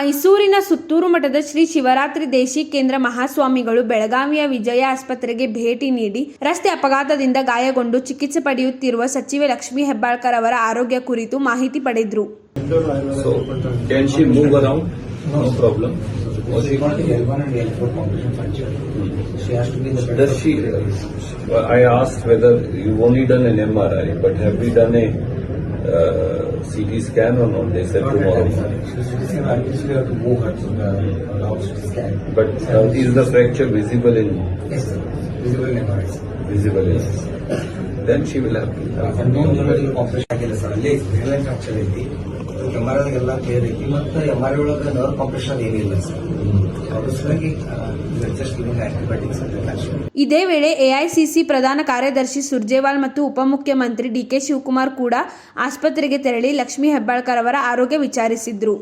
ಮೈಸೂರಿನ ಸುತ್ತೂರು ಮಠದ ಶ್ರೀ ಶಿವರಾತ್ರಿ ದೇಶಿ ಕೇಂದ್ರ ಮಹಾಸ್ವಾಮಿಗಳು ಬೆಳಗಾವಿಯ ವಿಜಯ ಆಸ್ಪತ್ರೆಗೆ ಭೇಟಿ ನೀಡಿ ರಸ್ತೆ ಅಪಘಾತದಿಂದ ಗಾಯಗೊಂಡು ಚಿಕಿತ್ಸೆ ಪಡೆಯುತ್ತಿರುವ ಸಚಿವೆ ಲಕ್ಷ್ಮೀ ಹೆಬ್ಬಾಳ್ಕರ್ ಅವರ ಆರೋಗ್ಯ ಕುರಿತು ಮಾಹಿತಿ ಪಡೆದ್ರು. CT scan or not? They said tomorrow. She's we have to move her to the scan. But uh, is the fracture visible in, Yes. Visible in MRI. visible in? Then she will have to. Compression ಆಗಿಲ್ಲ sir ಅಲ್ಲಿ ರಿಲೈನ್ fracture ಐತಿ M R ಎಲ್ಲ clear ಐತಿ ಮತ್ತು M R I ಒಳಗೆ nerve compression ಏನಿಲ್ಲ sir ಅದ್ರ ಸಲುವಾಗಿ ಇದೇ ವೇಳೆ ಎಐಸಿಸಿ ಪ್ರಧಾನ ಕಾರ್ಯದರ್ಶಿ ಸುರ್ಜೇವಾಲ್ ಮತ್ತು ಉಪಮುಖ್ಯಮಂತ್ರಿ ಡಿಕೆ ಶಿವಕುಮಾರ್ ಕೂಡ ಆಸ್ಪತ್ರೆಗೆ ತೆರಳಿ ಲಕ್ಷ್ಮೀ ಹೆಬ್ಬಾಳ್ಕರ್ ಅವರ ಆರೋಗ್ಯ ವಿಚಾರಿಸಿದ್ರು.